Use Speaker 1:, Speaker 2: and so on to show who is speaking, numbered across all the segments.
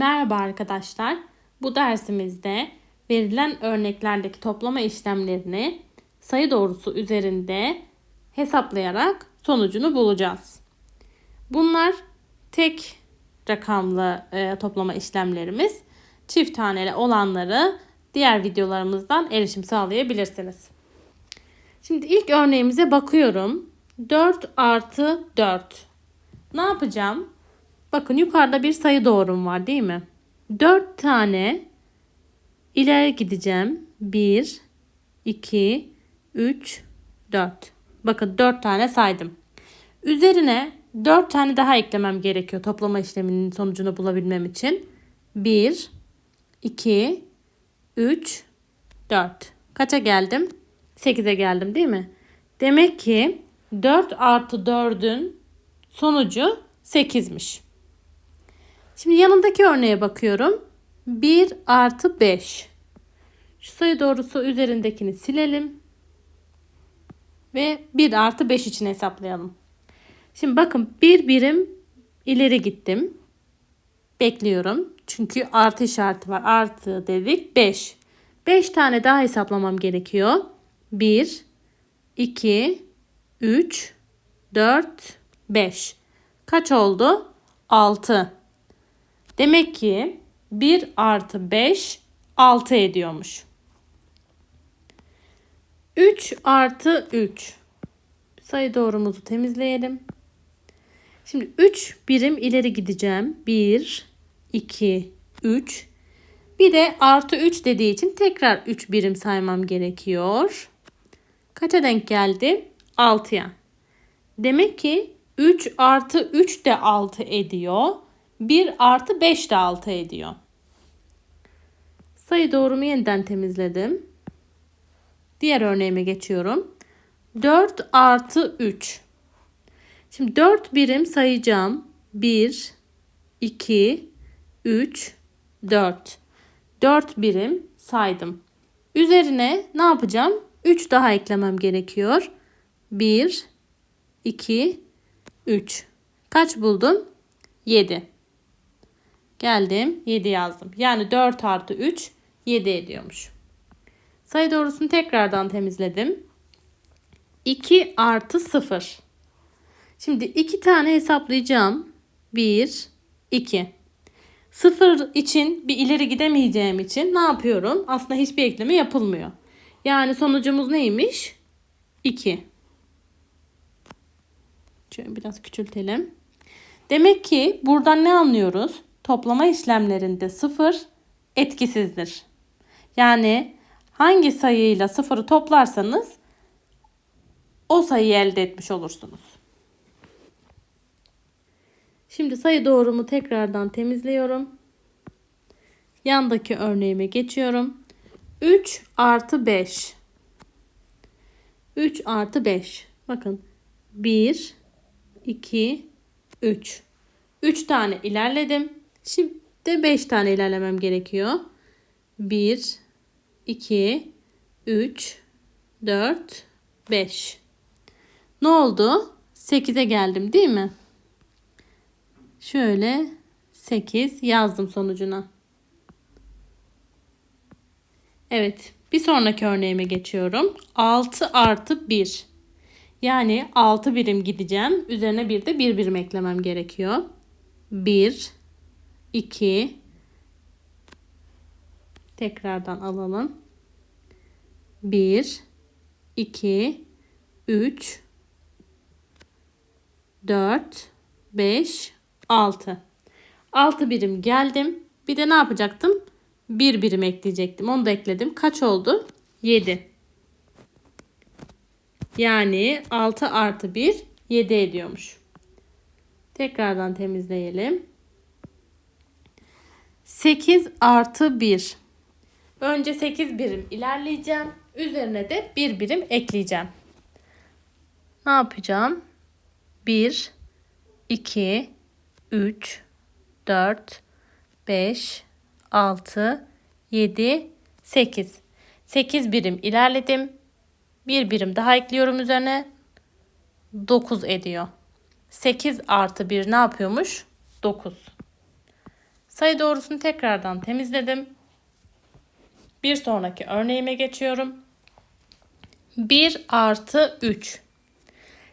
Speaker 1: Merhaba arkadaşlar. Bu dersimizde verilen örneklerdeki toplama işlemlerini sayı doğrusu üzerinde hesaplayarak sonucunu bulacağız. Bunlar tek rakamlı e, toplama işlemlerimiz. Çift taneli olanları diğer videolarımızdan erişim sağlayabilirsiniz. Şimdi ilk örneğimize bakıyorum. 4 artı 4. Ne yapacağım? Bakın yukarıda bir sayı doğrum var değil mi? 4 tane ileri gideceğim. 1, 2, 3, 4. Bakın 4 tane saydım. Üzerine 4 tane daha eklemem gerekiyor toplama işleminin sonucunu bulabilmem için. 1, 2, 3, 4. Kaça geldim? 8'e geldim değil mi? Demek ki 4 artı 4'ün sonucu 8'miş. Şimdi yanındaki örneğe bakıyorum. 1 artı 5. Şu sayı doğrusu üzerindekini silelim. Ve 1 artı 5 için hesaplayalım. Şimdi bakın bir birim ileri gittim. Bekliyorum. Çünkü artı işareti var. Artı dedik 5. 5 tane daha hesaplamam gerekiyor. 1, 2, 3, 4, 5. Kaç oldu? 6. Demek ki 1 artı 5 6 ediyormuş. 3 artı 3. Sayı doğrumuzu temizleyelim. Şimdi 3 birim ileri gideceğim. 1, 2, 3. Bir de artı 3 dediği için tekrar 3 birim saymam gerekiyor. Kaça denk geldi? 6'ya. Demek ki 3 artı 3 de 6 ediyor. 1 artı 5 de 6 ediyor. Sayı doğrumu yeniden temizledim. Diğer örneğime geçiyorum. 4 artı 3. Şimdi 4 birim sayacağım. 1, 2, 3, 4. 4 birim saydım. Üzerine ne yapacağım? 3 daha eklemem gerekiyor. 1, 2, 3. Kaç buldum? 7. Geldim 7 yazdım. Yani 4 artı 3 7 ediyormuş. Sayı doğrusunu tekrardan temizledim. 2 artı 0. Şimdi 2 tane hesaplayacağım. 1, 2. 0 için bir ileri gidemeyeceğim için ne yapıyorum? Aslında hiçbir ekleme yapılmıyor. Yani sonucumuz neymiş? 2. Şöyle biraz küçültelim. Demek ki buradan ne anlıyoruz? Toplama işlemlerinde 0 etkisizdir. Yani hangi sayıyla sıfırı toplarsanız o sayıyı elde etmiş olursunuz. Şimdi sayı doğrumu tekrardan temizliyorum. Yandaki örneğime geçiyorum. 3 artı 5. 3 artı 5. Bakın 1, 2, 3. 3 tane ilerledim. Şimdi 5 tane ilerlemem gerekiyor. 1, 2, 3, 4, 5. Ne oldu? 8'e geldim değil mi? Şöyle 8 yazdım sonucuna. Evet bir sonraki örneğime geçiyorum. 6 artı 1. Yani 6 birim gideceğim. Üzerine bir de 1 birim eklemem gerekiyor. 1, 2, tekrardan alalım. 1, 2, 3, 4, 5, 6. 6 birim geldim. Bir de ne yapacaktım? 1 birim ekleyecektim. Onu da ekledim. Kaç oldu? 7. Yani 6 artı 1 7 ediyormuş. Tekrardan temizleyelim. 8 artı 1. Önce 8 birim ilerleyeceğim. Üzerine de 1 birim ekleyeceğim. Ne yapacağım? 1, 2, 3, 4, 5, 6, 7, 8. 8 birim ilerledim. Bir birim daha ekliyorum üzerine. 9 ediyor. 8 artı 1 ne yapıyormuş? 9. Sayı doğrusunu tekrardan temizledim. Bir sonraki örneğime geçiyorum. 1 artı 3.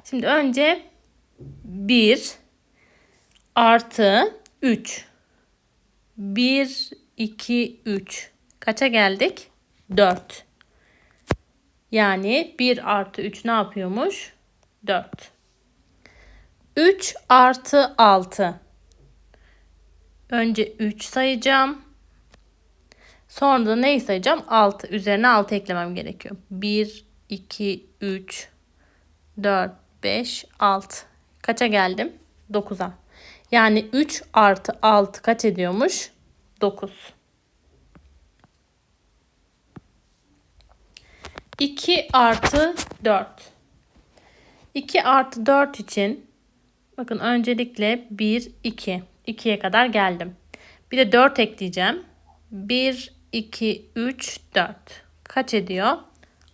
Speaker 1: Şimdi önce 1 artı 3. 1, 2, 3. Kaça geldik? 4. Yani 1 artı 3 ne yapıyormuş? 4. 3 artı 6. Önce 3 sayacağım. Sonra da neyi sayacağım? 6. Üzerine 6 eklemem gerekiyor. 1, 2, 3, 4, 5, 6. Kaça geldim? 9'a. Yani 3 artı 6 kaç ediyormuş? 9. 2 artı 4. 2 artı 4 için bakın öncelikle 1, 2. 2'ye kadar geldim. Bir de 4 ekleyeceğim. 1, 2, 3, 4. Kaç ediyor?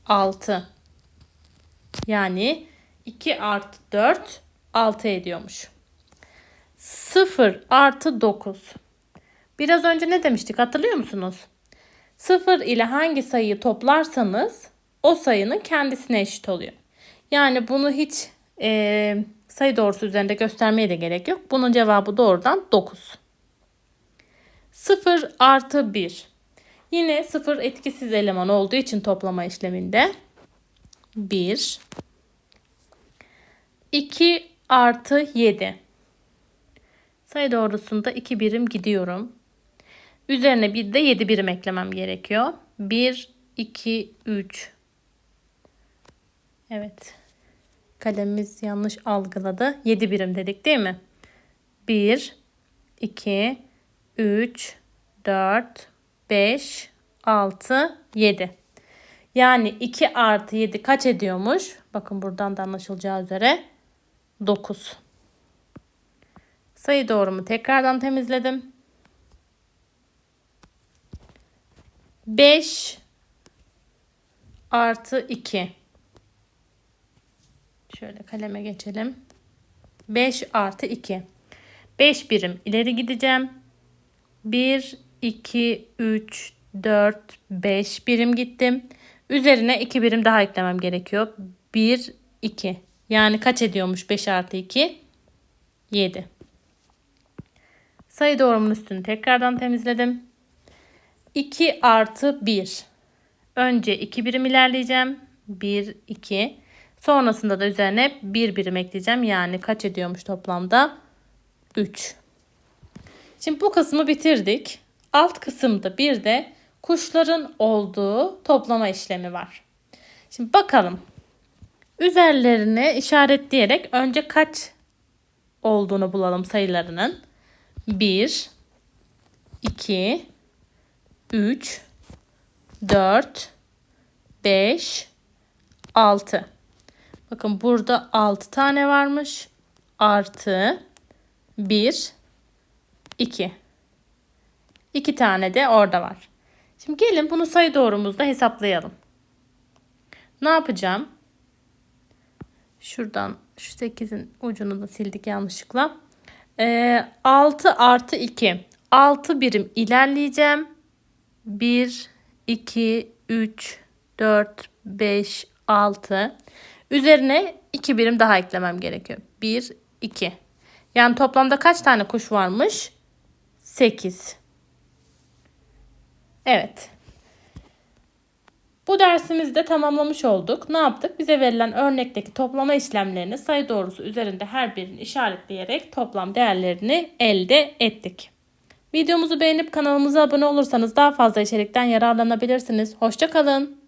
Speaker 1: 6. Yani 2 artı 4 6 ediyormuş. 0 artı 9. Biraz önce ne demiştik hatırlıyor musunuz? 0 ile hangi sayıyı toplarsanız o sayının kendisine eşit oluyor. Yani bunu hiç e, sayı doğrusu üzerinde göstermeye de gerek yok. Bunun cevabı doğrudan 9. 0 artı 1. Yine 0 etkisiz eleman olduğu için toplama işleminde 1 2 artı 7. Sayı doğrusunda 2 birim gidiyorum. Üzerine bir de 7 birim eklemem gerekiyor. 1, 2, 3. Evet. Kalemimiz yanlış algıladı. 7 birim dedik değil mi? 1, 2, 3, 4, 5, 6, 7. Yani 2 artı 7 kaç ediyormuş? Bakın buradan da anlaşılacağı üzere 9. Sayı doğrumu tekrardan temizledim. 5 artı 2. Şöyle kaleme geçelim. 5 artı 2. 5 birim ileri gideceğim. 1, 2, 3, 4, 5 birim gittim. Üzerine 2 birim daha eklemem gerekiyor. 1, 2. Yani kaç ediyormuş 5 artı 2? 7. Sayı doğrumun üstünü tekrardan temizledim. 2 artı 1. Önce 2 birim ilerleyeceğim. 1, 2. Sonrasında da üzerine 1 birim ekleyeceğim. Yani kaç ediyormuş toplamda? 3. Şimdi bu kısmı bitirdik. Alt kısımda bir de kuşların olduğu toplama işlemi var. Şimdi bakalım. Üzerlerine işaretleyerek önce kaç olduğunu bulalım sayılarının. 1 2 3 4 5 6 Bakın burada 6 tane varmış. Artı 1 2 2 tane de orada var. Şimdi gelin bunu sayı doğrumuzda hesaplayalım. Ne yapacağım? Şuradan şu 8'in ucunu da sildik yanlışlıkla. Ee, 6 artı 2. 6 birim ilerleyeceğim. 1, 2, 3, 4, 5, 6. Üzerine 2 birim daha eklemem gerekiyor. 1, 2. Yani toplamda kaç tane kuş varmış? 8. Evet. Bu dersimizde tamamlamış olduk. Ne yaptık? Bize verilen örnekteki toplama işlemlerini sayı doğrusu üzerinde her birini işaretleyerek toplam değerlerini elde ettik. Videomuzu beğenip kanalımıza abone olursanız daha fazla içerikten yararlanabilirsiniz. Hoşçakalın.